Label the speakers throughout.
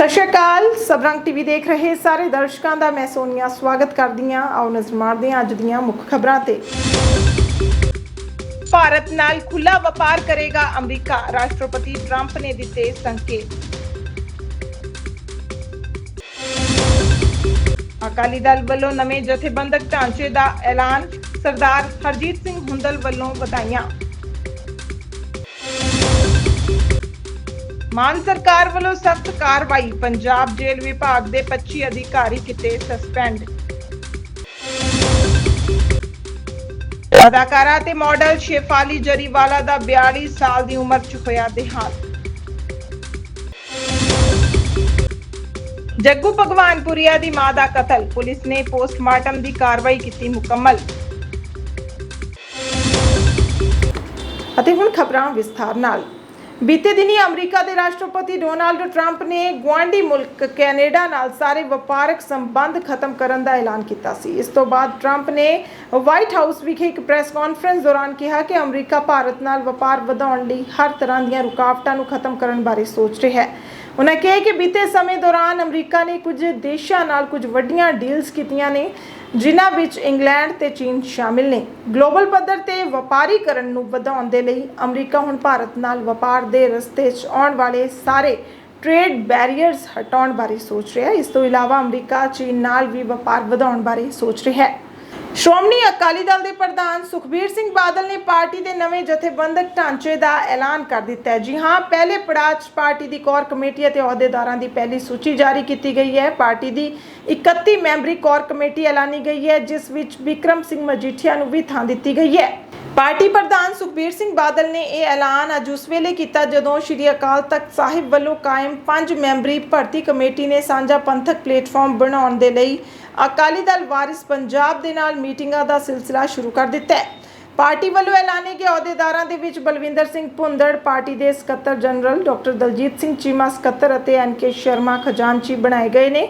Speaker 1: ਸਤਿ ਸ਼੍ਰੀ ਅਕਾਲ। ਸਬਰੰਗ ਟੀਵੀ ਦੇਖ ਰਹੇ ਸਾਰੇ ਦਰਸ਼ਕਾਂ ਦਾ ਮੈਂ ਸੋਨੀਆ, ਸਵਾਗਤ ਕਰਦੀ ਹਾਂ ਆਓ ਨਜ਼ਰ ਮਾਰਦੇ ਹਾਂ ਅੱਜ ਦੀਆਂ ਮੁੱਖ ਖਬਰਾਂ ਤੇ। ਭਾਰਤ ਨਾਲ ਖੁੱਲਾ ਵਪਾਰ ਕਰੇਗਾ ਅਮਰੀਕਾ, ਰਾਸ਼ਟਰਪਤੀ ਟਰੰਪ ਨੇ ਦਿੱਤੇ ਸੰਕੇਤ। ਅਕਾਲੀ ਦਲ ਵੱਲੋਂ ਨਵੇਂ ਜਥੇਬੰਦਕ ਢਾਂਚੇ ਦਾ ਐਲਾਨ ਸਰਦਾਰ ਹਰਜੀਤ ਸਿੰਘ ਹੁੰਦਲ ਵੱਲੋਂ ਵਧਾਈਆਂ। ਮਾਨ ਸਰਕਾਰ ਵੱਲੋਂ ਸਖਤ ਕਾਰਵਾਈ, ਪੰਜਾਬ ਜੇਲ੍ਹ ਵਿਭਾਗ ਦੇ 25 ਅਧਿਕਾਰੀ ਕੀਤੇ ਸਸਪੈਂਡ ਅਦਾਕਾਰਾ ਤੇ ਮਾਡਲ ਸ਼ੇਫਾਲੀ ਜਰੀਵਾਲਾ ਦਾ 42 ਸਾਲ ਦੀ ਉਮਰ 'ਚ ਹੋਇਆ ਦੇਹਾਂਤ। ਜੱਗੂ ਭਗਵਾਨਪੁਰੀਆ ਦੀ ਮਾਂ ਦਾ ਕਤਲ, ਪੁਲਿਸ ਨੇ ਪੋਸਟਮਾਰਟਮ ਦੀ ਕਾਰਵਾਈ ਕੀਤੀ ਮੁਕੰਮਲ। ਅਤੇ ਹੁਣ ਖਬਰਾਂ ਵਿਸਥਾਰ ਨਾਲ। ਬੀਤੇ ਦਿਨੀ ਅਮਰੀਕਾ ਦੇ ਰਾਸ਼ਟਰਪਤੀ ਡੋਨਾਲਡ ਟਰੰਪ ਨੇ ਗੁਆਂਢੀ ਮੁਲਕ ਕੈਨੇਡਾ ਨਾਲ ਸਾਰੇ ਵਪਾਰਕ ਸੰਬੰਧ ਖਤਮ ਕਰਨ ਦਾ ਐਲਾਨ ਕੀਤਾ ਸੀ। ਇਸ ਤੋਂ ਬਾਅਦ ਟਰੰਪ ਨੇ ਵਾਈਟ ਹਾਊਸ ਵਿਖੇ ਇੱਕ ਪ੍ਰੈਸ ਕਾਨਫਰੰਸ ਦੌਰਾਨ ਕਿਹਾ ਕਿ ਅਮਰੀਕਾ ਭਾਰਤ ਨਾਲ ਵਪਾਰ ਵਧਾਉਣ ਲਈ ਹਰ ਤਰ੍ਹਾਂ ਦੀਆਂ ਰੁਕਾਵਟਾਂ ਨੂੰ ਖਤਮ ਕਰਨ ਬਾਰੇ ਸੋਚ ਰਿਹਾ ਹੈ। ਉਹਨਾਂ ਕਿਹਾ ਕਿ ਬੀਤੇ ਸਮੇਂ ਦੌਰਾਨ ਅਮਰੀਕਾ ਨੇ ਕੁਝ ਦੇਸ਼ਾਂ ਨਾਲ ਕੁਝ ਵੱਡੀਆਂ ਡੀਲਸ ਕੀਤੀਆਂ ਨੇ, ਜਿਨ੍ਹਾਂ ਵਿੱਚ ਇੰਗਲੈਂਡ ਤੇ ਚੀਨ ਸ਼ਾਮਿਲ ਨੇ। ਗਲੋਬਲ ਪੱਧਰ ਤੇ ਵਪਾਰੀਕਰਨ ਨੂੰ ਵਧਾਉਣ ਦੇ ਲਈ ਅਮਰੀਕਾ ਹੁਣ ਭਾਰਤ ਨਾਲ ਵਪਾਰ ਦੇ ਰਸਤੇ 'ਚ ਆਉਣ ਵਾਲੇ ਸਾਰੇ ਟ੍ਰੇਡ ਬੈਰੀਅਰਸ ਹਟਾਉਣ ਬਾਰੇ ਸੋਚ ਰਿਹਾ ਹੈ। ਇਸ ਤੋਂ ਇਲਾਵਾ ਅਮਰੀਕਾ, ਚੀਨ ਨਾਲ ਵੀ ਵਪਾਰ ਵਧਾਉਣ ਬਾਰੇ ਸੋਚ ਰਿਹਾ ਹੈ। ਸ਼੍ਰੋਮਣੀ ਅਕਾਲੀ ਦਲ ਦੇ ਪ੍ਰਧਾਨ ਸੁਖਬੀਰ ਸਿੰਘ ਬਾਦਲ ਨੇ ਪਾਰਟੀ ਦੇ ਨਵੇਂ ਜਥੇਬੰਦਕ ਢਾਂਚੇ ਦਾ ਐਲਾਨ ਕਰ ਦਿੱਤਾ ਹੈ। ਜੀ ਹਾਂ, ਪਹਿਲੇ ਪੜਾਅ 'ਚ ਪਾਰਟੀ ਦੀ ਕੋਰ ਕਮੇਟੀ ਅਤੇ ਅਹੁਦੇਦਾਰਾਂ ਦੀ ਪਹਿਲੀ ਸੂਚੀ ਜਾਰੀ ਕੀਤੀ ਗਈ ਹੈ। ਪਾਰਟੀ ਦੀ 31 ਮੈਂਬਰੀ ਕੋਰ ਕਮੇਟੀ ਐਲਾਨੀ ਗਈ ਹੈ, ਜਿਸ ਵਿੱਚ ਵਿਕਰਮ ਸਿੰਘ ਮਜੀਠੀਆ ਨੂੰ ਵੀ ਥਾਂ ਦਿੱਤੀ ਗਈ ਹੈ। ਪਾਰਟੀ ਪ੍ਰਧਾਨ ਸੁਖਬੀਰ ਸਿੰਘ ਬਾਦਲ ਨੇ ਇਹ ਐਲਾਨ ਅੱਜ ਉਸ ਵੇਲੇ ਕੀਤਾ ਜਦੋਂ ਸ਼੍ਰੀ ਅਕਾਲ ਤਖਤ ਸਾਹਿਬ ਵੱਲੋਂ ਕਾਇਮ ਪੰਜ ਮੈਂਬਰੀ ਭਰਤੀ ਕਮੇਟੀ ਨੇ ਸਾਂਝਾ ਪੰਥਕ ਪਲੇਟਫਾਰਮ ਬਣਾਉਣ ਦੇ ਲਈ ਅਕਾਲੀ ਦਲ ਵਾਰਿਸ ਪੰਜਾਬ ਦੇ ਨਾਲ ਮੀਟਿੰਗਾਂ ਦਾ ਸਿਲਸਿਲਾ ਸ਼ੁਰੂ ਕਰ ਦਿੱਤਾ ਹੈ। ਪਾਰਟੀ ਵੱਲੋਂ ਐਲਾਨੇ ਗਏ ਅਹੁਦੇਦਾਰਾਂ ਦੇ ਵਿੱਚ ਬਲਵਿੰਦਰ ਸਿੰਘ ਭੁੰਦੜ, ਪਾਰਟੀ ਦੇ ਸਕੱਤਰ ਜਨਰਲ ਡਾਕਟਰ ਦਲਜੀਤ ਸਿੰਘ ਚੀਮਾ ਸਕੱਤਰ ਅਤੇ ਐਨਕੇ ਸ਼ਰਮਾ ਖਜ਼ਾਨਚੀ ਬਣਾਏ ਗਏ ਨੇ।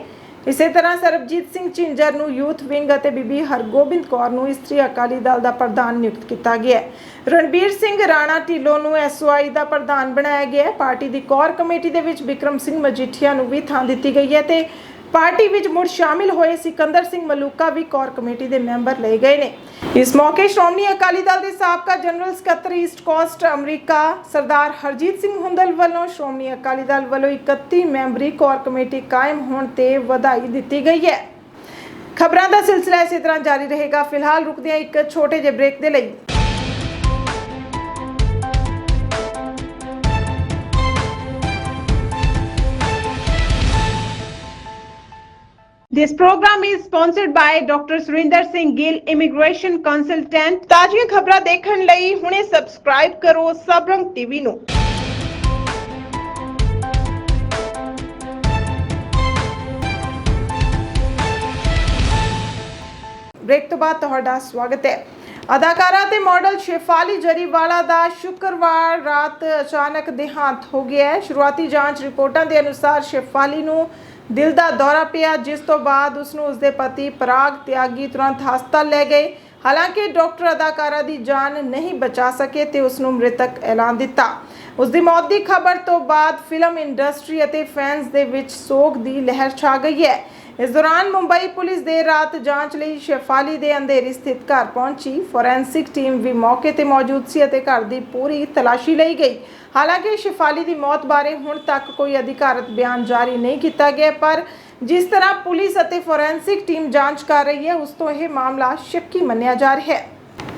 Speaker 1: ਇਸੇ ਤਰ੍ਹਾਂ ਸਰਬਜੀਤ ਸਿੰਘ ਝਿੰਜਰ ਨੂੰ ਯੂਥ ਵਿੰਗ ਅਤੇ ਬੀਬੀ ਹਰਗੋਬਿੰਦ ਕੌਰ ਨੂੰ ਇਸਤਰੀ ਅਕਾਲੀ ਦਲ ਦਾ ਪ੍ਰਧਾਨ ਨਿਯੁਕਤ ਕੀਤਾ ਗਿਆ ਹੈ। ਰਣਬੀਰ ਸਿੰਘ ਰਾਣਾ ਢਿੱਲੋਂ ਨੂੰ ਐਸਓਆਈ ਦਾ ਪ੍ਰਧਾਨ ਬਣਾਇਆ ਗਿਆ ਹੈ। ਪਾਰਟੀ ਦੀ ਕੋਰ ਕਮੇਟੀ ਦੇ ਵਿੱਚ ਵਿਕਰਮ ਸਿੰਘ ਮਜੀਠੀਆ ਨੂੰ ਵੀ ਥਾਂ ਦਿੱਤੀ ਗਈ ਹੈ ਤੇ ਪਾਰਟੀ ਵਿੱਚ ਮੁੜ ਸ਼ਾਮਿਲ ਹੋਏ ਸਿਕੰਦਰ ਸਿੰਘ ਮਲੂਕਾ ਵੀ ਕੋਰ ਕਮੇਟੀ ਦੇ ਮੈਂਬਰ ਲਏ ਗਏ ਨੇ। ਇਸ ਮੌਕੇ ਸ਼੍ਰੋਮਣੀ ਅਕਾਲੀ ਦਲ ਦੇ ਸਾਬਕਾ ਜਨਰਲ ਸਕੱਤਰ east coast America Sardar Harjit Singh Hundal ਵੱਲੋਂ ਸ਼੍ਰੋਮਣੀ ਅਕਾਲੀ ਦਲ ਵੱਲੋਂ 31 ਮੈਂਬਰੀ ਕੋਰ ਕਮੇਟੀ ਕਾਇਮ ਹੋਣ ਤੇ ਵਧਾਈ ਦਿੱਤੀ ਗਈ ਹੈ। ਖਬਰਾਂ ਦਾ ਸਿਲਸਿਲਾ ਇਸੇ ਤਰ੍ਹਾਂ ਜਾਰੀ ਰਹੇਗਾ। ਫਿਲਹਾਲ ਰੁਕਦੇ ਹਾਂ ਇੱਕ ਛੋਟੇ ਜਿਹੇ ਬ੍ਰੇਕ ਦੇ ਲਈ। This program is sponsored by Dr. Surinder Singh Gill, Immigration Consultant. ਤਾਜ਼ੀਆਂ ਖਬਰਾਂ ਦੇਖਣ ਲਈ ਹੁਣੇ ਸਬਸਕ੍ਰਾਈਬ ਕਰੋ ਸਬਰੰਗ ਟੀਵੀ ਨੂੰ। ਬ੍ਰੇਕ ਤੋਂ ਬਾਅਦ ਤੁਹਾਡਾ ਸਵਾਗਤ ਹੈ। ਅਦਾਕਾਰਾ ਤੇ ਮਾਡਲ ਸ਼ੇਫਾਲੀ ਜਰੀਵਾਲਾ ਦਾ ਸ਼ੁੱਕਰਵਾਰ ਰਾਤ ਅਚਾਨਕ ਦੇਹਾਂਤ ਹੋ ਗਿਆ ਹੈ। ਸ਼ੁਰੂਆਤੀ ਜਾਂਚ ਰਿਪੋਰਟਾਂ ਦੇ ਅਨੁਸਾਰ ਸ਼ੇਫਾਲੀ ਨੂੰ ਦਿਲ ਦਾ ਦੌਰਾ ਪਿਆ, ਜਿਸ ਤੋਂ ਬਾਅਦ ਉਸ ਨੂੰ ਉਸਦੇ ਪਤੀ ਪਰਾਗ ਤਿਆਗੀ ਤੁਰੰਤ ਹਸਪਤਾਲ ਲੈ ਗਏ। ਹਾਲਾਂਕਿ ਡਾਕਟਰ ਅਦਾਕਾਰਾ ਦੀ ਜਾਨ ਨਹੀਂ ਬਚਾ ਸਕੇ ਤੇ ਉਸ ਨੂੰ ਮ੍ਰਿਤਕ ਐਲਾਨ ਦਿੱਤਾ। ਉਸ ਦੀ ਮੌਤ ਦੀ ਖਬਰ ਤੋਂ ਬਾਅਦ ਫਿਲਮ ਇੰਡਸਟਰੀ ਅਤੇ ਫੈਨਸ ਦੇ ਵਿੱਚ ਸੋਗ ਦੀ ਲਹਿਰ ਛਾ ਗਈ ਹੈ। ਇਸ ਦੌਰਾਨ ਮੁੰਬਈ ਪੁਲਿਸ ਦੇ ਰਾਤ ਜਾਂਚ ਲਈ ਸ਼ੇਫਾਲੀ ਦੇ ਅੰਧੇਰੀ ਸਥਿਤ ਘਰ ਪਹੁੰਚੀ। ਫੋਰੈਂਸਿਕ ਟੀਮ ਵੀ ਮੌਕੇ ਤੇ ਮੌਜੂਦ ਸੀ ਅਤੇ ਘਰ ਦੀ ਪੂਰੀ ਤਲਾਸ਼ੀ ਲਈ ਗਈ। ਹਾਲਾਂਕਿ ਸ਼ੇਫਾਲੀ ਦੀ ਮੌਤ ਬਾਰੇ ਹੁਣ ਤੱਕ ਕੋਈ ਅਧਿਕਾਰਤ ਬਿਆਨ ਜਾਰੀ ਨਹੀਂ ਕੀਤਾ ਗਿਆ, ਪਰ ਜਿਸ ਤਰ੍ਹਾਂ ਪੁਲਿਸ ਅਤੇ ਫੋਰੈਂਸਿਕ ਟੀਮ ਜਾਂਚ ਕਰ ਰਹੀ ਹੈ, ਉਸ ਤੋਂ ਇਹ ਮਾਮਲਾ ਸ਼ੱਕੀ ਮੰਨਿਆ ਜਾ ਰਿਹਾ ਹੈ।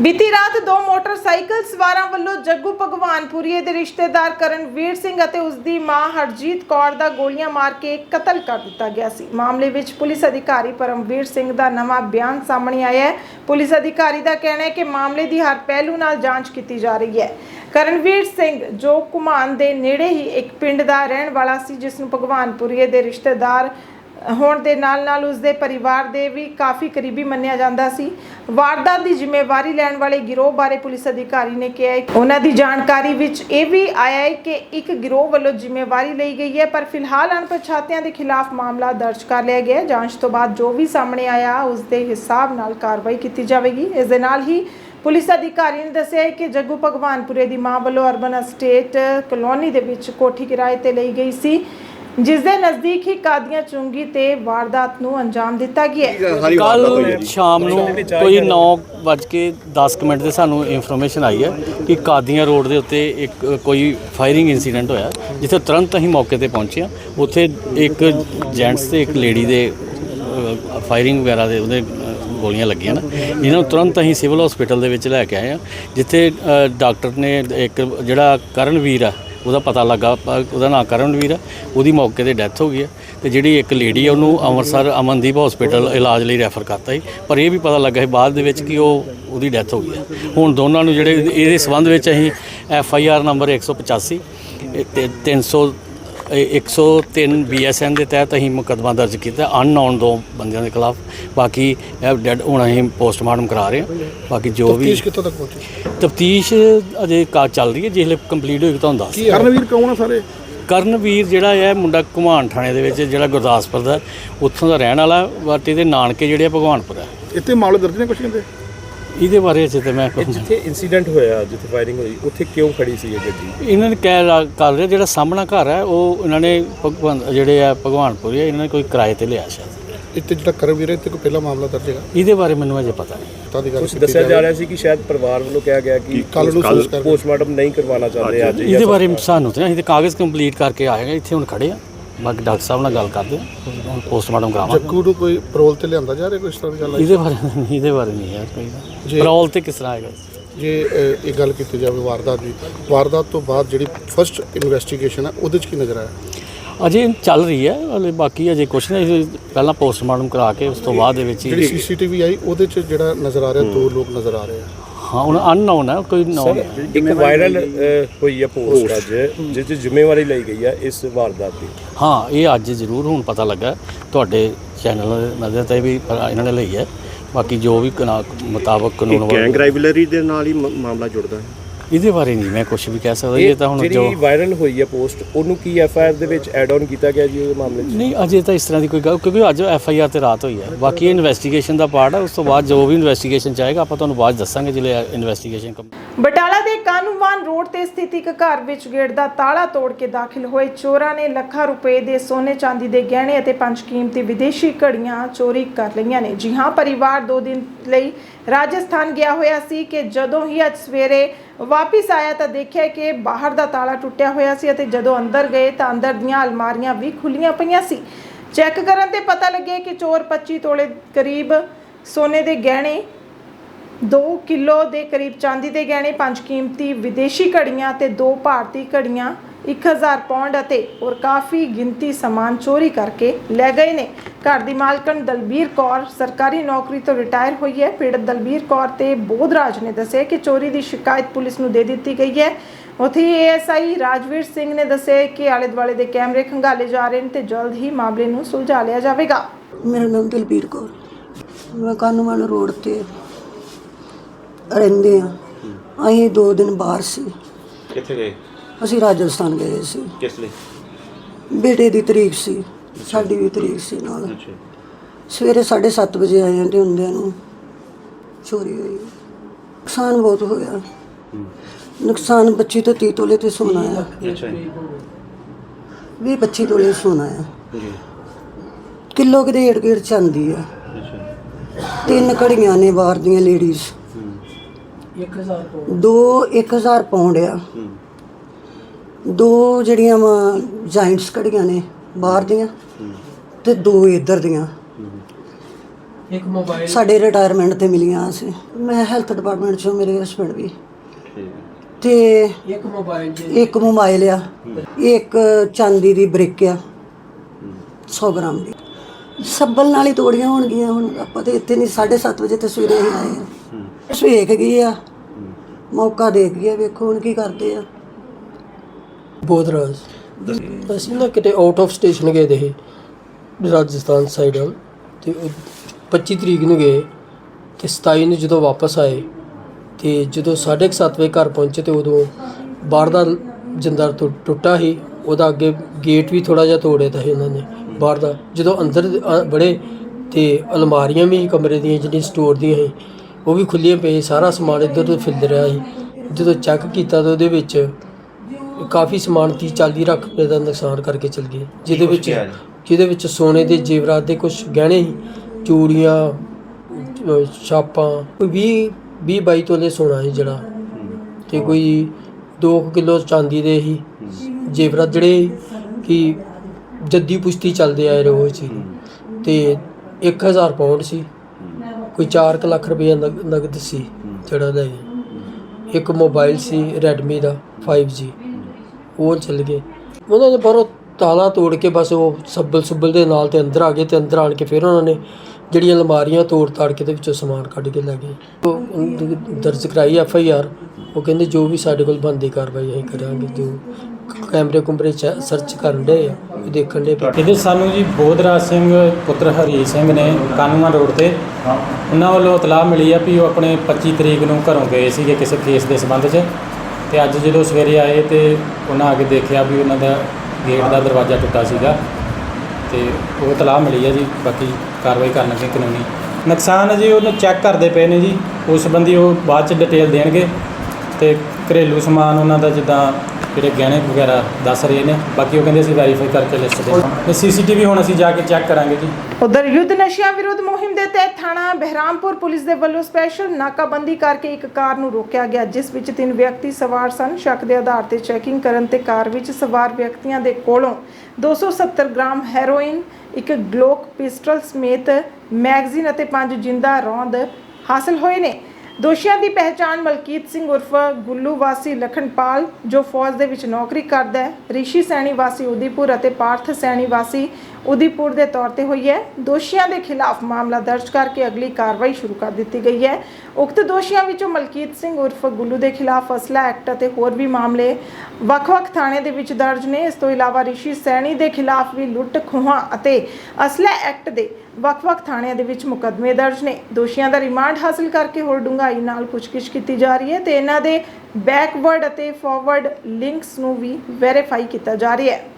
Speaker 1: ਬੀਤੀ ਰਾਤ ਦੋ ਮੋਟਰਸਾਈਕਲ ਸਵਾਰਾਂ ਵੱਲੋਂ ਜੱਗੂ ਭਗਵਾਨਪੁਰੀਏ ਦੇ ਰਿਸ਼ਤੇਦਾਰ ਕਰਨਵੀਰ ਸਿੰਘ ਅਤੇ ਉਸ ਦੀ ਮਾਂ ਹਰਜੀਤ ਕੌਰ ਦਾ ਗੋਲੀਆਂ ਮਾਰ ਕੇ ਕਤਲ ਕਰ ਦਿੱਤਾ ਗਿਆ ਸੀ। ਮਾਮਲੇ ਵਿੱਚ ਪੁਲਿਸ ਅਧਿਕਾਰੀ ਪਰਮਵੀਰ ਸਿੰਘ ਦਾ ਨਵਾਂ ਬਿਆਨ ਸਾਹਮਣੇ ਆਇਆ ਹੈ। ਪੁਲਿਸ ਅਧਿਕਾਰੀ ਦਾ ਕਹਿਣਾ ਹੈ ਕਿ ਮਾਮਲੇ ਦੀ ਹਰ ਪਹਿਲੂ ਨਾਲ ਜਾਂਚ ਕੀਤੀ ਜਾ ਰਹੀ ਹੈ। ਕਰਨਵੀਰ ਸਿੰਘ ਜੋ ਕੁਮਾਨ ਦੇ ਨੇੜੇ ਹੀ ਇੱਕ ਪਿੰਡ ਦਾ ਰਹਿਣ ਵਾਲਾ ਸੀ, ਜਿਸ ਨੂੰ ਭਗਵਾਨਪੁਰੀਏ ਦੇ ਰਿਸ਼ਤੇਦਾਰ ਹੋਣ ਦੇ ਨਾਲ ਨਾਲ ਉਸਦੇ ਪਰਿਵਾਰ ਦੇ ਵੀ ਕਾਫੀ ਕਰੀਬੀ ਮੰਨਿਆ ਜਾਂਦਾ ਸੀ। ਵਾਰਦਾਤ ਦੀ ਜ਼ਿੰਮੇਵਾਰੀ ਲੈਣ ਵਾਲੇ ਗਿਰੋਹ ਬਾਰੇ ਪੁਲਿਸ ਅਧਿਕਾਰੀ ਨੇ ਕਿਹਾ ਕਿ ਉਹਨਾਂ ਦੀ ਜਾਣਕਾਰੀ ਵਿੱਚ ਇਹ ਵੀ ਆਇਆ ਹੈ ਕਿ ਇੱਕ ਗਿਰੋਹ ਵੱਲੋਂ ਜ਼ਿੰਮੇਵਾਰੀ ਲਈ ਗਈ ਹੈ, ਪਰ ਫਿਲਹਾਲ ਅਣਪਛਾਤਿਆਂ ਦੇ ਖਿਲਾਫ ਮਾਮਲਾ ਦਰਜ ਕਰ ਲਿਆ ਗਿਆ ਹੈ। ਜਾਂਚ ਤੋਂ ਬਾਅਦ ਜੋ ਵੀ ਸਾਹਮਣੇ ਆਇਆ ਉਸ ਦੇ ਹਿਸਾਬ ਨਾਲ ਕਾਰਵਾਈ ਕੀਤੀ ਜਾਵੇਗੀ। ਇਸ ਦੇ ਨਾਲ ਹੀ ਪੁਲਿਸ ਅਧਿਕਾਰੀ ਨੇ ਦੱਸਿਆ ਹੈ ਕਿ ਜੱਗੂ ਭਗਵਾਨਪੁਰੇ ਦੀ ਮਾਂ ਵੱਲੋਂ ਅਰਬਨ ਅਸਟੇਟ ਕਲੋਨੀ ਦੇ ਵਿੱਚ ਕੋਠੀ ਕਿਰਾਏ ਤੇ ਲਈ ਗਈ ਸੀ। ਜਿਸ ਦੇ ਨਜ਼ਦੀਕ ਹੀ ਕਾਦੀਆਂ ਚੁੰਗੀ ਤੇ ਵਾਰਦਾਤ ਨੂੰ ਅੰਜਾਮ ਦਿੱਤਾ ਗਿਆ ਹੈ।
Speaker 2: ਸਾਰੀ ਵਾਰਦਾਤ ਹੋਈ ਹੈ
Speaker 3: ਕੱਲ
Speaker 2: ਜੀ?
Speaker 3: ਸ਼ਾਮ ਨੂੰ ਕੋਈ 9:10 ਮਿੰਟ ਦੇ ਸਾਨੂੰ ਇਨਫੋਰਮੇਸ਼ਨ ਆਈ ਹੈ ਕਿ ਕਾਦੀਆਂ ਰੋਡ ਦੇ ਉੱਤੇ ਇੱਕ ਕੋਈ ਫਾਇਰਿੰਗ ਇਨਸੀਡੈਂਟ ਹੋਇਆ ਜਿੱਥੇ ਤੁਰੰਤ ਅਸੀਂ ਮੌਕੇ ਤੇ ਪਹੁੰਚੇ ਹਾਂ। ਉੱਥੇ ਇੱਕ ਜੈਂਟਸ ਤੇ ਇੱਕ ਲੇਡੀ ਦੇ ਫਾਇਰਿੰਗ ਵਗੈਰਾ ਦੇ ਉਹਦੇ ਅ, ਗੋਲੀਆਂ ਲੱਗੀਆਂ ਨਾ। ਇਹਨਾਂ ਨੂੰ ਤੁਰੰਤ ਅਸੀਂ ਸਿਵਲ ਹਸਪੀਟਲ ਦੇ ਵਿੱਚ ਲੈ ਕੇ ਆਏ ਹਾਂ ਜਿੱਥੇ ਅ, ਡਾਕਟਰ ਨੇ ਇੱਕ ਜਿਹੜਾ ਕਰਨਵੀਰ ਆ ਉਹਦਾ ਪਤਾ ਲੱਗਾ, ਉਹਦਾ ਨਾਮ ਕਰਨਵੀਰ ਆ, ਉਹਦੀ ਮੌਕੇ ਤੇ ਡੈਥ ਹੋ ਗਈ ਹੈ ਤੇ ਜਿਹੜੀ ਇੱਕ ਲੇਡੀ ਆ, ਉਹਨੂੰ ਅੰਮ੍ਰਿਤਸਰ ਅਮਨਦੀਪ ਹਸਪੀਟਲ ਇਲਾਜ ਲਈ ਰੈਫਰ ਕਰਤਾ ਸੀ ਪਰ ਇਹ ਵੀ ਪਤਾ ਲੱਗਾ ਸੀ ਬਾਅਦ ਦੇ ਵਿੱਚ ਕਿ ਉਹ, ਉਹਦੀ ਡੈਥ ਹੋ ਗਈ ਹੈ ਹੁਣ ਦੋਨਾਂ ਨੂੰ ਜਿਹੜੇ ਇਹਦੇ ਸਬੰਧ ਵਿੱਚ ਅਸੀਂ ਐਫ ਆਈ ਆਰ ਨੰਬਰ 185 ਇਹ ਤੇ 300 ਇਹ 103 ਬੀਐਸਐਨ ਦੇ ਤਹਿਤ ਅਸੀਂ ਮੁਕੱਦਮਾ ਦਰਜ ਕੀਤਾ ਅਨਨੋਨ ਦੋ ਬੰਦਿਆਂ ਦੇ ਖਿਲਾਫ। ਬਾਕੀ ਇਹ ਡੈਡ ਹੁਣ ਅਸੀਂ ਪੋਸਟਮਾਰਟਮ ਕਰਾ ਰਹੇ ਹਾਂ। ਬਾਕੀ ਜੋ ਵੀ
Speaker 4: ਤੀਸ਼ ਕਿੱਥੋਂ ਤੱਕ ਪਹੁੰਚੀ?
Speaker 3: ਤਫਤੀਸ਼ ਅਜੇ ਕਾ ਚੱਲ ਰਹੀ ਹੈ ਜਿਸਲੇ ਕੰਪਲੀਟ ਹੋਏਗੀ ਤੁਹਾਨੂੰ ਦੱਸ
Speaker 4: ਕਰਨਵੀਰ ਕੌਣ ਆ ਸਾਰੇ?
Speaker 3: ਕਰਨਵੀਰ ਜਿਹੜਾ ਹੈ ਮੁੰਡਾ ਘੁਮਾਣ ਥਾਣੇ ਦੇ ਵਿੱਚ ਜਿਹੜਾ ਗੁਰਦਾਸਪੁਰ ਦਾ ਉੱਥੋਂ ਦਾ ਰਹਿਣ ਵਾਲਾ ਬਟ ਇਹਦੇ ਨਾਨਕੇ ਜਿਹੜੇ ਆ ਭਗਵਾਨਪੁਰ ਆ।
Speaker 4: ਇੱਥੇ ਮਾਮਲੇ ਦਰਜ ਨੇ ਕੁਛ ਕਹਿੰਦੇ?
Speaker 3: ਇਹਦੇ ਬਾਰੇ ਅਜੇ ਤੇ ਮੈਂ ਕੁਛ ਨਹੀਂ-
Speaker 2: ਜਿੱਥੇ ਇਨਸੀਡੈਂਟ ਹੋਇਆ ਜਿੱਥੇ ਫਾਇਰਿੰਗ ਹੋਈ ਉੱਥੇ ਕਿਉਂ ਖੜੀ ਸੀ ਇਹ ਗੱਡੀ?
Speaker 3: ਇਹਨਾਂ ਨੇ ਕਹਿ ਰਾ- ਕਰ ਰਿਹਾ ਜਿਹੜਾ ਸਾਹਮਣਾ ਘਰ ਹੈ ਉਹ ਇਹਨਾਂ ਨੇ ਭਗਵਾਨ ਜਿਹੜੇ ਆ ਭਗਵਾਨਪੁਰ ਆ ਇਹਨਾਂ ਨੇ ਕੋਈ ਕਿਰਾਏ ਤੇ ਲਿਆ ਸ਼ਾਇਦ
Speaker 4: ਇੱਥੇ ਜਿਹੜਾ ਕਰਨਵੀਰ ਹੈ ਇੱਥੇ ਕੋਈ ਪਹਿਲਾ ਮਾਮਲਾ ਦਰਜ ਹੈਗਾ?
Speaker 3: ਇਹਦੇ ਬਾਰੇ ਮੈਨੂੰ ਅਜੇ ਪਤਾ ਨਹੀਂ।
Speaker 4: ਤਾਂ ਦੀ ਗੱਲ
Speaker 2: ਕੁਝ ਦੱਸਿਆ ਜਾ ਰਿਹਾ ਸੀ ਕਿ ਸ਼ਾਇਦ ਪਰਿਵਾਰ ਵੱਲੋਂ ਕਿਹਾ ਗਿਆ ਕਿ
Speaker 4: ਕੱਲ੍ਹ ਨੂੰ ਸੰਸਕਾਰ
Speaker 2: ਪੋਸਟਮਾਰਟਮ ਨਹੀਂ ਕਰਵਾਉਣਾ ਚਾਹੁੰਦੇ ਅੱਜ।
Speaker 3: ਇਹਦੇ ਬਾਰੇ ਸਾਨੂੰ ਤੇ ਅਸੀਂ ਤੇ ਕਾਗਜ਼ ਕੰਪਲੀਟ ਕਰਕੇ ਆਏਗਾ ਇੱਥੇ ਹੁਣ ਖੜੇ ਆ। ਬਾਕੀ ਡਾਕਟਰ ਸਾਹਿਬ ਨਾਲ ਗੱਲ ਕਰਦੇ ਹੁਣ ਪੋਸਟਮਾਰਟਮ ਕਰਾਵਾਂਗੇ
Speaker 4: ਜੱਗੂ ਨੂੰ ਕੋਈ ਪਰੋਲ ਤੇ ਲਿਆਂਦਾ ਜਾ ਰਿਹਾ ਕੋਈ ਇਸ ਤਰ੍ਹਾਂ ਦੀ ਗੱਲ ਹੈ
Speaker 3: ਇਹਦੇ ਬਾਰੇ ਨਹੀਂ ਇਹਦੇ ਬਾਰੇ ਨਹੀਂ ਯਾਰ ਕੋਈ।
Speaker 4: ਜੀ।
Speaker 3: ਪਰੌਲ ਤੇ ਕਿਸ ਤਰ੍ਹਾਂ ਆਏਗਾ
Speaker 4: ਜੇ ਅ, ਇਹ ਗੱਲ ਕੀਤੀ ਜਾਵੇ ਵਾਰਦਾਤ ਦੀ ਵਾਰਦਾਤ ਤੋਂ ਬਾਅਦ ਜਿਹੜੀ ਫਰਸਟ ਇਨਵੈਸਟੀਗੇਸ਼ਨ ਹੈ ਉਹਦੇ 'ਚ ਕੀ ਨਜ਼ਰ ਆਇਆ?
Speaker 3: ਅਜੇ ਚੱਲ ਰਹੀ ਹੈ ਹਲੇ ਬਾਕੀ ਅਜੇ ਕੁਛ ਨਹੀਂ ਪਹਿਲਾਂ ਪੋਸਟਮਾਰਟਮ ਕਰਾ ਕੇ ਉਸ ਤੋਂ ਬਾਅਦ ਦੇ ਵਿੱਚ
Speaker 4: ਜਿਹੜੀ
Speaker 3: ਹੀ
Speaker 4: ਸੀਸੀਟੀਵੀ ਆਈ ਉਹਦੇ 'ਚ ਜਿਹੜਾ ਨਜ਼ਰ ਆ ਰਿਹਾ ਦੋ ਲੋਕ ਨਜ਼ਰ ਆ ਰਹੇ ਆ।
Speaker 3: ਹਾਂ ਹੁਣ ਅਨਨੋਨ ਹੈ ਕੋਈ ਨੋਨ
Speaker 2: ਇੱਕ ਵਾਇਰਲ ਹੋਈ ਹੈ ਪੋਸਟ ਅੱਜ ਜਿਸ ਦੀ ਜ਼ਿੰਮੇਵਾਰੀ ਲਈ ਗਈ ਹੈ ਇਸ ਵਾਰਦਾਤ ਦੀ।
Speaker 3: ਹਾਂ ਇਹ ਅੱਜ ਜ਼ਰੂਰ ਹੁਣ ਪਤਾ ਲੱਗਾ। ਤੁਹਾਡੇ ਚੈਨਲ ਨਜ਼ਰ ਤੇ ਵੀ ਇਹਨਾਂ ਨੇ ਲਈ ਹੈ। ਬਾਕੀ ਜੋ ਵੀ ਮੁਤਾਬਕ ਕਾਨੂੰਨ
Speaker 5: ਗੈਂਗ
Speaker 3: ਵੱਲੋਂ
Speaker 5: ਰਾਈਵਲਰੀ ਦੇ ਨਾਲ ਹੀ ਮਾਮਲਾ ਜੁੜਦਾ ਹੈ।
Speaker 3: ਇਹਦੇ ਬਾਰੇ ਨਹੀਂ ਮੈਂ ਕੁਝ ਵੀ ਕਹਿ ਸਕਦਾ ਇਹ ਤਾਂ ਹੁਣ ਜੋ
Speaker 2: ਜਿਹੜੀ ਵਾਇਰਲ ਹੋਈ ਹੈ ਪੋਸਟ ਉਹਨੂੰ ਕੀ ਐਫ ਆਈ ਆਰ ਦੇ ਵਿੱਚ ਐਡ ਆਨ ਕੀਤਾ ਗਿਆ ਜੀ ਉਹਦੇ ਮਾਮਲੇ 'ਚ?
Speaker 3: ਨਹੀਂ ਅਜੇ ਤਾਂ ਇਸ ਤਰ੍ਹਾਂ ਦੀ ਕੋਈ ਗੱਲ ਕਿਉਂਕਿ ਅੱਜ ਐਫ ਆਈ ਆਰ ਤੇ ਰਾਤ ਹੋਈ ਹੈ। ਬਾਕੀ ਇਨਵੈਸਟੀਗੇਸ਼ਨ ਦਾ ਪਾਰਟ ਹੈ ਉਸ ਤੋਂ ਬਾਅਦ ਜੋ ਵੀ ਇਨਵੈਸਟੀਗੇਸ਼ਨ ਚਾਹੇਗਾ ਆਪਾਂ ਤੁਹਾਨੂੰ ਬਾਅਦ 'ਚ ਦੱਸਾਂਗੇ ਜਿਹੜੇ ਇਨਵੈਸਟੀਗੇਸ਼ਨ
Speaker 1: ਬਟਾਲਾ ਦੇ ਕਾਨੂੰਵਾਨ ਰੋਡ ਤੇ ਸਥਿਤ ਇੱਕ ਘਰ ਵਿੱਚ ਗੇਟ ਦਾ ਤਾਲਾ ਤੋੜ ਕੇ ਦਾਖਲ ਹੋਏ ਚੋਰਾਂ ਨੇ ਲੱਖਾਂ ਰੁਪਏ ਦੇ ਸੋਨੇ ਚਾਂਦੀ ਦੇ ਗਹਿਣੇ ਅਤੇ ਪੰਜ ਕੀਮਤੀ ਵਿਦੇਸ਼ੀ ਘੜੀਆਂ ਚੋਰੀ ਕਰ ਲਈਆਂ ਨੇ। ਜੀ ਹਾਂ ਪਰਿਵਾਰ 2 ਦਿਨ ਲਈ ਰਾਜਸਥਾਨ ਗਿਆ ਹੋਇਆ ਸੀ ਕਿ ਜਦੋਂ ਹੀ ਅੱਜ ਸਵੇਰੇ ਵਾਪਿਸ ਆਇਆ ਤਾਂ ਦੇਖਿਆ ਕਿ ਬਾਹਰ ਦਾ ਤਾਲਾ ਟੁੱਟਿਆ ਹੋਇਆ ਸੀ ਅਤੇ ਜਦੋਂ ਅੰਦਰ ਗਏ ਤਾਂ ਅੰਦਰ ਦੀਆਂ ਅਲਮਾਰੀਆਂ ਵੀ ਖੁੱਲੀਆਂ ਪਈਆਂ ਸੀ। ਚੈੱਕ ਕਰਨ ਤੇ ਪਤਾ ਲੱਗਿਆ ਕਿ ਚੋਰ 25 ਤੋਲੇ ਕਰੀਬ ਸੋਨੇ ਦੇ ਗਹਿਣੇ 2 ਕਿਲੋ ਦੇ ਕਰੀਬ ਚਾਂਦੀ ਦੇ ਗਹਿਣੇ, ਪੰਜ ਕੀਮਤੀ ਵਿਦੇਸ਼ੀ ਘੜੀਆਂ ਤੇ ਦੋ ਭਾਰਤੀ ਘੜੀਆਂ 1000 ਪੌਂਡ ਅਤੇ ਹੋਰ ਕਾਫੀ ਗਿਣਤੀ ਸਮਾਨ ਚੋਰੀ ਕਰਕੇ ਲੈ ਗਏ ਨੇ। ਘਰ ਦੀ ਮਾਲਕਣ ਦਲਬੀਰ ਕੌਰ ਸਰਕਾਰੀ ਨੌਕਰੀ ਤੋਂ ਰਿਟਾਇਰ ਹੋਈ ਹੈ। ਪੀੜਤ ਦਲਬੀਰ ਕੌਰ ਤੇ ਬੋਧਰਾਜ ਨੇ ਦੱਸਿਆ ਕਿ ਚੋਰੀ ਦੀ ਸ਼ਿਕਾਇਤ ਪੁਲਿਸ ਨੂੰ ਦੇ ਦਿੱਤੀ ਗਈ ਹੈ। ਉੱਥੇ ਏਐਸਆਈ ਰਾਜਵੀਰ ਸਿੰਘ ਨੇ ਦੱਸਿਆ ਕਿ ਆਲੇ ਦੁਆਲੇ ਦੇ ਕੈਮਰੇ ਖੰਗਾਲੇ ਜਾ ਰਹੇ ਨੇ ਤੇ ਜਲਦ ਹੀ ਮਾਮਲੇ ਨੂੰ ਸੁਲਝਾ ਲਿਆ ਜਾਵੇਗਾ।
Speaker 6: ਮੇਰਾ ਨਾਮ ਦਲਬੀਰ ਕੌਰ ਮੈਂ ਕਾਨੂੰਵਾਨ ਰੋਡ ਤੇ ਰਹਿੰਦੇ ਆ। ਅਸੀਂ ਦੋ ਦਿਨ ਬਾਹਰ ਸੀ।
Speaker 5: ਕਿੱਥੇ ਗਏ?
Speaker 6: ਅਸੀਂ ਰਾਜਸਥਾਨ ਗਏ ਸੀ।
Speaker 5: ਕਿਸ ਲਈ?
Speaker 6: ਬੇਟੇ ਦੀ ਤਰੀਕ ਸੀ। ਸਾਡੀ ਵੀ ਤਰੀਕ ਸੀ ਨਾਲ। ਸਵੇਰੇ 7:30 ਵਜੇ ਆਏ ਹਾਂ ਤੇ ਹੁੰਦਿਆਂ ਨੂੰ ਚੋਰੀ ਹੋਈ। ਨੁਕਸਾਨ ਬਹੁਤ ਹੋਇਆ। ਨੁਕਸਾਨ 25 ਤੋਂ 30 ਤੋਲੇ ਤੇ ਸੋਨਾ ਆ।
Speaker 5: ਅੱਛਾ
Speaker 6: 20 25 ਤੋਲੇ ਸੋਨਾ ਆ।
Speaker 5: ਜੀ।
Speaker 6: ਕਿਲੋ ਕਿਤੇ ਏੜ ਗੇੜ ਚਾਂਦੀ ਆ।
Speaker 5: ਅੱਛਾ।
Speaker 6: ਤਿੰਨ ਘੜੀਆਂ ਨੇ ਬਾਹਰ ਦੀਆਂ ਲੇਡੀਜ਼ ਦੋ 1000 ਪਾਉਂਡ ਆ। ਦੋ ਜਿਹੜੀਆਂ ਵਾ ਜਾਇੰਟਸ ਘੜੀਆਂ ਨੇ ਬਾਹਰ ਦੀਆਂ ਤੇ ਦੋ ਇੱਧਰ ਦੀਆਂ।
Speaker 7: ਇੱਕ ਮੋਬਾਈਲ
Speaker 6: ਸਾਡੇ ਰਿਟਾਇਰਮੈਂਟ ਤੇ ਮਿਲੀਆਂ ਸੀ। ਮੈਂ ਹੈਲਥ ਡਿਪਾਰਟਮੈਂਟ ਚੋਂ ਮੇਰੇ ਹਸਬੰਡ ਵੀ। ਤੇ
Speaker 7: ਇੱਕ ਮੋਬਾਈਲ
Speaker 6: ਇੱਕ ਮੋਬਾਈਲ ਆ। ਇੱਕ ਚਾਂਦੀ ਦੀ ਬ੍ਰਿਕ ਆ। 100 ਗ੍ਰਾਮ ਦੀ। ਸੱਬਲ ਨਾਲ ਹੀ ਤੋੜੀਆਂ ਹੋਣਗੀਆਂ ਹੁਣ। ਆਪਾਂ ਤੇ ਇੱਥੇ ਨਹੀਂ 7:30 ਵਜੇ ਤੇ ਸਵੇਰੇ ਹੀ ਆਏ ਆ ਵੇਖ ਗਈ ਆ। ਮੌਕਾ ਦੇਖ ਗਿਆ ਵੇਖੋ ਹੁਣ ਕੀ ਕਰਦੇ ਆ।
Speaker 7: ਬੋਧਰਾਜ ਅਸੀਂ ਨਾ ਕਿਤੇ ਆਊਟ ਆਫ ਸਟੇਸ਼ਨ ਗਏ ਦੇ ਰਾਜਸਥਾਨ ਸਾਈਡ ਵੱਲ। ਤੇ 25 ਤਰੀਕ ਨੂੰ ਗਏ ਤੇ 27 ਨੂੰ ਜਦੋਂ ਵਾਪਸ ਆਏ ਤੇ ਜਦੋਂ 7:30 ਵਜੇ ਘਰ ਪਹੁੰਚੇ ਤੇ ਉਦੋਂ ਬਾਹਰ ਦਾ ਜਿੰਦਰ ਟੁ- ਟੁੱਟਾ ਸੀ ਉਹਦਾ ਅੱਗੇ ਗੇਟ ਵੀ ਥੋੜਾ ਜਿਹਾ ਤੋੜਿਆ ਤਾ ਸੀ ਇਹਨਾਂ ਨੇ। ਬਾਹਰ ਦਾ ਜਦੋਂ ਅੰਦਰ ਅ, ਬੜੇ ਤੇ ਅਲਮਾਰੀਆਂ ਵੀ ਕਮਰੇ ਦੀਆਂ ਜਿਹੜੀਆਂ ਸਟੋਰ ਦੀਆਂ ਸੀ ਉਹ ਵੀ ਖੁੱਲੀਆਂ ਪਈ ਸਾਰਾ ਸਮਾਨ ਇੱਧਰ ਉੱਧਰ ਫਿਰਦ ਰਿਹਾ ਸੀ। ਜਦੋਂ ਚੈੱਕ ਕੀਤਾ ਤਾਂ ਉਹਦੇ ਵਿੱਚ ਕਾਫੀ ਸਮਾਨ ਤੀਹ 40 ਲੱਖ ਰੁਪਏ ਦਾ ਨੁਕਸਾਨ ਕਰਕੇ ਚਲ ਗਏ। ਜਿਹਦੇ ਵਿੱਚ? ਜਿਹਦੇ ਵਿੱਚ ਸੋਨੇ ਦੇ ਜੇਵਰਾਤ ਦੇ ਕੁਝ ਗਹਿਣੇ ਸੀ ਚੂੜੀਆਂ ਛਾਪਾਂ ਕੋਈ 20 20 22 ਤੋਲੇ ਸੋਨਾ ਸੀ ਜਿਹੜਾ। ਤੇ ਕੋਈ 2 ਕਿਲੋ ਚਾਂਦੀ ਦੇ ਹੀ। ਜੇਵਰਾਤ ਜਿਹੜੇ ਕਿ ਜੱਦੀ ਪੁਸ਼ਤੀ ਚੱਲਦੇ ਆਏ ਰੋਜ਼ ਸੀ। ਤੇ 1000 ਪਾਉਂਡ ਸੀ। ਕੋਈ 4 ਲੱਖ ਰੁਪਏ ਨਗ- ਨਗਦ ਸੀ ਜਿਹੜਾ ਲੈ ਗਏ। ਇੱਕ ਮੋਬਾਈਲ ਸੀ ਰੈਡਮੀ ਦਾ 5G ਉਹ ਚੱਲ ਗਏ। ਉਹਨਾਂ ਨੇ ਬਾਹਰੋਂ ਤਾਲਾ ਤੋੜ ਕੇ ਬਸ ਉਹ ਸੱਬਲ ਸੁੱਬਲ ਦੇ ਨਾਲ ਤੇ ਅੰਦਰ ਆ ਗਏ ਤੇ ਅੰਦਰ ਆਣ ਕੇ ਫਿਰ ਉਹਨਾਂ ਨੇ ਜਿਹੜੀਆਂ ਅਲਮਾਰੀਆਂ ਤੋੜ ਤਾੜ ਕੇ ਤੇ ਵਿੱਚੋਂ ਸਮਾਨ ਕੱਢ ਕੇ ਲੈ ਗਏ। ਉਹ ਦਰਜ ਕਰਾਈ ਐਫ ਆਈ ਆਰ। ਉਹ ਕਹਿੰਦੇ ਜੋ ਵੀ ਸਾਡੇ ਕੋਲ ਬੰਦੀ ਕਾਰਵਾਈ ਅਸੀਂ ਕਰਾਂਗੇ, ਜੋ ਕੈਮਰੇ ਕੁਮਰੇ ਚ ਸਰਚ ਕਰਨ ਦੇ ਦੇਖਣ ਦੇ
Speaker 8: ਇਹਦੇ ਸਾਨੂੰ ਜੀ ਬੋਧਰਾਜ ਸਿੰਘ, ਪੁੱਤਰ ਹਰੀ ਸਿੰਘ ਨੇ ਕਾਨੂੰਨਾ ਰੋਡ ਤੇ ਉਹਨਾਂ ਵੱਲੋਂ ਇਤਲਾਹ ਮਿਲੀ ਆ ਵੀ ਉਹ ਆਪਣੇ 25 ਤਰੀਕ ਨੂੰ ਘਰੋਂ ਗਏ ਸੀਗੇ ਕਿਸੇ ਕੇਸ ਦੇ ਸੰਬੰਧ 'ਚ। ਤੇ ਅੱਜ ਜਦੋਂ ਸਵੇਰੇ ਆਏ ਤੇ ਉਹਨਾਂ ਆ ਕੇ ਦੇਖਿਆ ਵੀ ਉਹਨਾਂ ਦਾ ਗੇਟ ਦਾ ਦਰਵਾਜ਼ਾ ਟੁੱਟਾ ਸੀਗਾ। ਤੇ ਉਹ ਇਤਲਾਹ ਮਿਲੀ ਆ ਜੀ, ਬਾਕੀ ਕਾਰਵਾਈ ਕਰਨਗੇ ਕਾਨੂੰਨੀ। ਨੁਕਸਾਨ ਜੀ ਉਹਨੂੰ ਚੈੱਕ ਕਰਦੇ ਪਏ ਨੇ ਜੀ। ਉਸ ਸੰਬੰਧੀ ਉਹ ਬਾਅਦ ਚ ਡਿਟੇਲ ਦੇਣਗੇ। ਤੇ ਘਰੇਲੂ ਸਮਾਨ ਉਹਨਾਂ ਦਾ ਜਿੱਦਾਂ ਜਿਹੜੇ ਗਹਿਣੇ ਵਗੈਰਾ ਦੱਸ ਰਹੇ ਨੇ, ਬਾਕੀ ਉਹ ਕਹਿੰਦੇ ਅਸੀਂ ਵੈਰੀਫਾਈ ਕਰਕੇ ਲਿਸਟ ਦੇ ਸੀਸੀਟੀਵੀ ਹੁਣ ਅਸੀਂ ਜਾ ਕੇ ਚੈੱਕ ਕਰਾਂਗੇ ਜੀ।
Speaker 1: ਉਧਰ ਯੁੱਧ ਨਸ਼ਿਆਂ ਵਿਰੁੱਧ ਮੁਹਿੰਮ ਦੇ ਤਹਿਤ ਥਾਣਾ ਬਹਿਰਾਮਪੁਰ ਪੁਲਿਸ ਦੇ ਵੱਲੋਂ ਸਪੈਸ਼ਲ ਨਾਕਾਬੰਦੀ ਕਰਕੇ ਇੱਕ ਕਾਰ ਨੂੰ ਰੋਕਿਆ ਗਿਆ, ਜਿਸ ਵਿੱਚ ਤਿੰਨ ਵਿਅਕਤੀ ਸਵਾਰ ਸਨ। ਸ਼ੱਕ ਦੇ ਆਧਾਰ ਤੇ ਚੈਕਿੰਗ ਕਰਨ ਤੇ ਕਾਰ ਵਿੱਚ ਸਵਾਰ ਵਿਅਕਤੀਆਂ ਦੇ ਕੋਲੋਂ 270 ਗ੍ਰਾਮ ਹੈਰੋਇਨ, ਇੱਕ ਗਲੋਕ ਪਿਸਟਲ ਸਮੇਤ ਮੈਗਜ਼ੀਨ ਅਤੇ ਪੰਜ ਜਿੰਦਾ ਰੌਂਦ ਹਾਸਲ ਹੋਏ ਨੇ। ਦੋਸ਼ੀਆਂ ਦੀ ਪਹਿਚਾਣ ਮਲਕੀਤ ਸਿੰਘ ਉਰਫ ਗੁੱਲੂ ਵਾਸੀ ਲਖਨਪਾਲ, ਜੋ ਫੌਜ ਦੇ ਵਿੱਚ ਨੌਕਰੀ ਕਰਦਾ ਹੈ, ਰਿਸ਼ੀ ਸੈਣੀ ਵਾਸੀ ਉਦੀਪੁਰ ਅਤੇ ਪਾਰਥ ਸੈਣੀ ਵਾਸੀ ਉਦੀਪੁਰ ਦੇ ਤੌਰ ਤੇ ਹੋਈ ਹੈ ਦੋਸ਼ੀਆਂ ਦੇ ਖਿਲਾਫ ਮਾਮਲਾ ਦਰਜ ਕਰਕੇ ਅਗਲੀ ਕਾਰਵਾਈ ਸ਼ੁਰੂ ਕਰ ਦਿੱਤੀ ਗਈ ਹੈ ਉਕਤ ਦੋਸ਼ੀਆਂ ਵਿੱਚੋਂ ਮਲਕੀਤ ਸਿੰਘ ਉਰਫ ਗੁੱਲੂ ਦੇ ਖਿਲਾਫ ਅਸਲਾ ਐਕਟ ਅਤੇ ਹੋਰ ਵੀ ਮਾਮਲੇ ਵੱਖ-ਵੱਖ ਥਾਣੇ ਦੇ ਵਿੱਚ ਦਰਜ ਨੇ ਇਸ ਤੋਂ ਇਲਾਵਾ ਰਿਸ਼ੀ ਸੈਣੀ ਦੇ ਖਿਲਾਫ ਵੀ ਲੁੱਟ ਖੋਹਾਂ ਅਤੇ ਅਸਲਾ ਐਕਟ ਦੇ ਵੱਖ-ਵੱਖ ਥਾਣਿਆਂ ਦੇ ਵਿੱਚ ਮੁਕੱਦਮੇ ਦਰਜ ਨੇ ਦੋਸ਼ੀਆਂ ਦਾ ਰਿਮਾਂਡ ਹਾਸਲ ਕਰਕੇ ਹੋਰ ਡੂੰਘਾਈ ਨਾਲ ਪੁੱਛਗਿੱਛ ਕੀਤੀ ਜਾ ਰਹੀ ਹੈ ਤੇ ਇਹਨਾਂ ਦੇ ਬੈਕਵਰਡ ਅਤੇ ਫਾਰਵਰਡ ਲਿੰਕਸ ਨੂੰ ਵੀ ਵੈਰੀਫਾਈ ਕੀਤਾ ਜਾ ਰਿਹਾ ਹੈ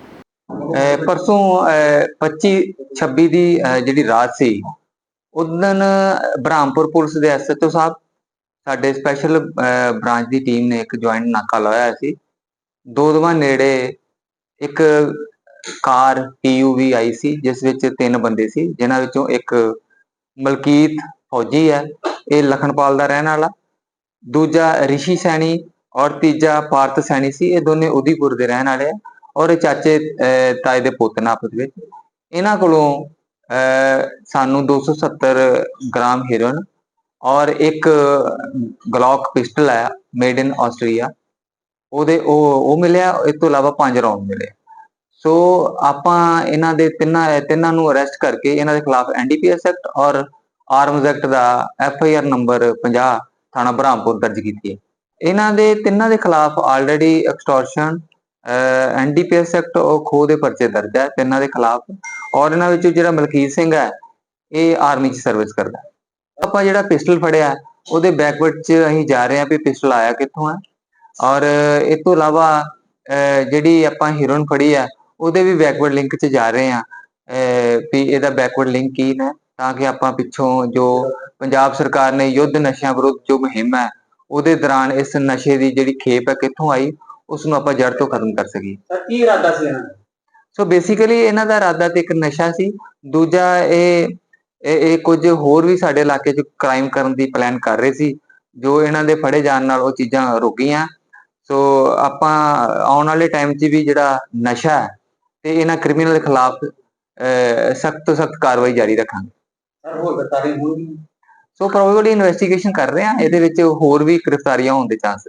Speaker 9: ਪਰਸੋਂ, ਅਹ 25 26 ਦੀ, ਅਹ ਜਿਹੜੀ ਰਾਤ ਸੀ ਉਦੋਂ ਬ੍ਰਹਮਪੁਰ ਪੁਲਿਸ ਦੇ ਐਸਐਚਓ ਸਾਹਿਬ, ਸਾਡੇ ਸਪੈਸ਼ਲ ਬ੍ਰਾਂਚ ਦੀ ਟੀਮ ਨੇ ਇੱਕ ਜੁਆਇੰਟ ਨਾਕਾ ਲਾਇਆ ਸੀ। ਦੋ ਦਵਾਂ ਨੇੜੇ ਇੱਕ ਕਾਰ ਪੀਯੂਵੀ ਆਈ ਸੀ, ਜਿਸ ਵਿੱਚ ਤਿੰਨ ਬੰਦੇ ਸੀ, ਜਿਨ੍ਹਾਂ ਵਿੱਚੋਂ ਇੱਕ ਮਲਕੀਤ ਫੌਜੀ ਹੈ, ਇਹ ਲਖਨਪਾਲ ਦਾ ਰਹਿਣ ਵਾਲਾ। ਦੂਜਾ ਰਿਸ਼ੀ ਸੈਣੀ ਔਰ ਤੀਜਾ ਭਾਰਤ ਸੈਣੀ ਸੀ, ਇਹ ਦੋਨੇ ਉਦੀਪੁਰ ਦੇ ਰਹਿਣ ਵਾਲੇ ਆ। ਔਰ ਇਹ ਚਾਚੇ ਤਾਏ ਦੇ ਪੁੱਤ ਨੇ ਆਪਸ ਵਿੱਚ। ਇਹਨਾਂ ਕੋਲੋਂ ਅਹ, ਸਾਨੂੰ 270 ਗ੍ਰਾਮ ਹੀਰੋਇਨ ਔਰ ਇੱਕ ਗਲੌਕ ਪਿਸਟਲ ਹੈ ਮੇਡ ਇਨ ਆਸਟਰੀਆ ਉਹਦੇ ਉਹ ਉਹ ਮਿਲਿਆ ਇਸ ਤੋਂ ਇਲਾਵਾ ਪੰਜ ਰੌਂਡ ਮਿਲੇ। ਸੋ ਆਪਾਂ ਇਹਨਾਂ ਦੇ ਤਿੰਨਾਂ ਤਿੰਨਾਂ ਨੂੰ ਅਰੈਸਟ ਕਰਕੇ ਇਹਨਾਂ ਦੇ ਖਿਲਾਫ ਐਨਡੀਪੀਐਸ ਐਕਟ ਔਰ ਆਰਮਜ਼ ਐਕਟ ਦਾ ਐਫ ਆਈ ਆਰ ਨੰਬਰ 50 ਥਾਣਾ ਬ੍ਰਹਮਪੁਰ ਦਰਜ ਕੀਤੀ ਹੈ। ਇਹਨਾਂ ਦੇ ਤਿੰਨਾਂ ਦੇ ਖਿਲਾਫ ਆਲਰੇਡੀ ਐਕਸਟੋਰਸ਼ਨ ਐਨਡੀਪੀਐਸ ਐਕਟ ਉਹ ਖੋਹ ਦੇ ਪਰਚੇ ਦਰਜ ਹੈ ਤਿੰਨਾਂ ਦੇ ਖਿਲਾਫ ਔਰ ਇਹਨਾਂ ਵਿੱਚ ਜਿਹੜਾ ਮਲਕੀਤ ਸਿੰਘ ਹੈ ਇਹ ਆਰਮੀ 'ਚ ਸਰਵਿਸ ਕਰਦਾ ਆਪਾਂ ਜਿਹੜਾ ਪਿਸਟਲ ਫੜਿਆ ਉਹਦੇ ਬੈਕਵਰਡ 'ਚ ਅਸੀਂ ਜਾ ਰਹੇ ਹਾਂ ਵੀ ਪਿਸਟਲ ਆਇਆ ਕਿੱਥੋਂ ਹੈ। ਔਰ ਇਹ ਤੋਂ ਇਲਾਵਾ ਜਿਹੜੀ ਆਪਾਂ ਹੀਰੋਇਨ ਫੜੀ ਹੈ ਉਹਦੇ ਵੀ ਬੈਕਵਰਡ ਲਿੰਕ 'ਚ ਜਾ ਰਹੇ ਹਾਂ। ਅਹ, ਵੀ ਇਹਦਾ ਬੈਕਵਰਡ ਲਿੰਕ ਕੀ ਹੈ ਤਾਂ ਕਿ ਆਪਾਂ ਪਿੱਛੋਂ ਜੋ ਪੰਜਾਬ ਸਰਕਾਰ ਨੇ ਯੁੱਧ ਨਸ਼ਿਆਂ ਵਿਰੁੱਧ ਜੋ ਮੁਹਿੰਮ ਹੈ ਉਹਦੇ ਦੌਰਾਨ ਇਸ ਨਸ਼ੇ ਦੀ ਜਿਹੜੀ ਖੇਪ ਹੈ ਕਿੱਥੋਂ ਆਈ ਉਸ ਨੂੰ ਆਪਾਂ ਜੜ ਤੋਂ ਖਤਮ ਕਰ ਸਕੀਏ।
Speaker 8: ਸਰ ਕੀ ਇਰਾਦਾ ਸੀ ਇਹਨਾਂ ਦਾ?
Speaker 9: ਸੋ ਬੇਸਿਕਲੀ ਇਹਨਾਂ ਦਾ ਇਰਾਦਾ ਤੇ ਇੱਕ ਨਸ਼ਾ ਸੀ। ਦੂਜਾ ਇਹ ਇਹ ਇਹ ਕੁਝ ਹੋਰ ਵੀ ਸਾਡੇ ਇਲਾਕੇ 'ਚ ਕ੍ਰਾਈਮ ਕਰਨ ਦੀ ਪਲਾਨ ਕਰ ਰਹੇ ਸੀ। ਜੋ ਇਹਨਾਂ ਦੇ ਫੜੇ ਜਾਣ ਨਾਲ ਉਹ ਚੀਜ਼ਾਂ ਰੁਕ ਗਈਆਂ। ਸੋ ਆਪਾਂ ਆਉਣ ਵਾਲੇ ਟਾਈਮ 'ਚ ਵੀ ਜਿਹੜਾ ਨਸ਼ਾ ਹੈ ਤੇ ਇਹਨਾਂ ਕ੍ਰਿਮੀਨਲ ਖਿਲਾਫ ਸਖਤ ਤੋਂ ਸਖਤ ਕਾਰਵਾਈ ਜਾਰੀ ਰੱਖਾਂਗੇ।
Speaker 8: ਸਰ ਹੋਰ ਗ੍ਰਿਫਤਾਰੀ ਹੋਊਗੀ
Speaker 9: ਸੋ ਪ੍ਰੋਬੇਬਲੀ ਇਨਵੈਸਟੀਗੇਸ਼ਨ ਕਰ ਰਹੇ ਆ ਇਹਦੇ ਵਿੱਚ ਹੋਰ ਵੀ ਗ੍ਰਿਫਤਾਰੀਆਂ ਹੋਣ ਦੇ ਚਾਂਸ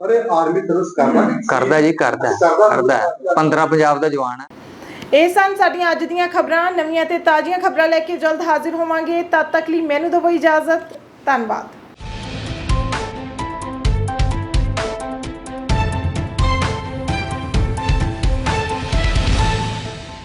Speaker 4: ਪਰ ਇਹ ਆਰਮੀ ਸਰਵਿਸ ਕਰਦਾ
Speaker 9: ਕਰਦਾ ਜੀ ਕਰਦਾ ਕਰਦਾ 15 ਪੰਜਾਬ ਦਾ ਜਵਾਨ ਹੈ।
Speaker 1: ਇਹ ਸਨ ਸਾਡੀਆਂ ਅੱਜ ਦੀਆਂ ਖਬਰਾਂ। ਨਵੀਆਂ ਤੇ ਤਾਜ਼ੀਆਂ ਖਬਰਾਂ ਲੈ ਕੇ ਜਲਦ ਹਾਜ਼ਰ ਹੋਵਾਂਗੇ। ਤਦ ਤੱਕ ਲਈ ਮੈਨੂੰ ਦਿਓ ਇਜਾਜ਼ਤ। ਧੰਨਵਾਦ।